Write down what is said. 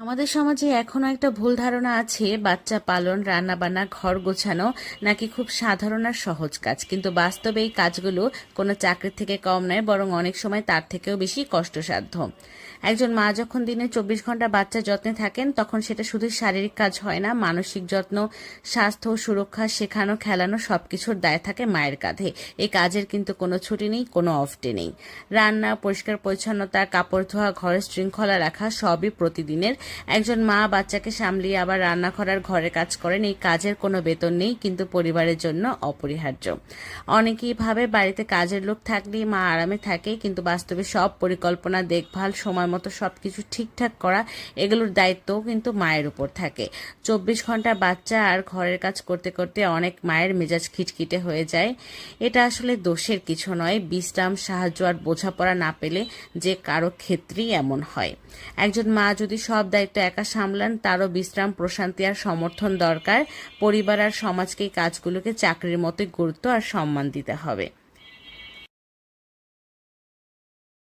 আমাদের সমাজে এখনও একটা ভুল ধারণা আছে, বাচ্চা পালন, রান্নাবান্না, ঘর গোছানো নাকি খুব সাধারণ আর সহজ কাজ। কিন্তু বাস্তবে এই কাজগুলো কোনো চাকরির থেকে কম নয়, বরং অনেক সময় তার থেকেও বেশি কষ্টসাধ্য। একজন মা যখন দিনে চব্বিশ ঘণ্টা বাচ্চা যত্নে থাকেন, তখন সেটা শুধু শারীরিক কাজ হয় না, মানসিক যত্ন, স্বাস্থ্য, সুরক্ষা, শেখানো, খেলানো সবকিছুর দায় থাকে মায়ের কাঁধে। এই কাজের কিন্তু কোনো ছুটি নেই, কোনো অফ ডে নেই। রান্না, পরিষ্কার পরিচ্ছন্নতা, কাপড় ধোয়া, ঘরের শৃঙ্খলা রাখা সবই প্রতিদিনের একজন মা বাচ্চাকে সামলিয়ে আবার রান্না করার ঘরের কাজ করেন, এই কাজের কোনো বেতন নেই, কিন্তু পরিবারের জন্য অপরিহার্য। অনেকেই ভাবে বাড়িতে কাজের লোক থাকলেই মা আরামে থাকে, কিন্তু বাস্তবে সব পরিকল্পনা, দেখভাল, সময় মতো সবকিছু ঠিকঠাক করা, এগুলোর দায়িত্বও কিন্তু মায়ের উপর থাকে। চব্বিশ ঘণ্টা বাচ্চা আর ঘরের কাজ করতে করতে অনেক মায়ের মেজাজ খিটখিটে হয়ে যায়। এটা আসলে দোষের কিছু নয়, বিশ্রাম, সাহায্য আর বোঝাপড়া না পেলে যে কারও ক্ষেত্রেই এমন হয়। একজন মা যদি সব দায়িত্ব একা সামলান, তারও বিশ্রাম, প্রশান্তি আর সমর্থন দরকার। পরিবার আর সমাজকে কাজগুলোকে চাকরির মতোই গুরুত্ব আর সম্মান দিতে হবে।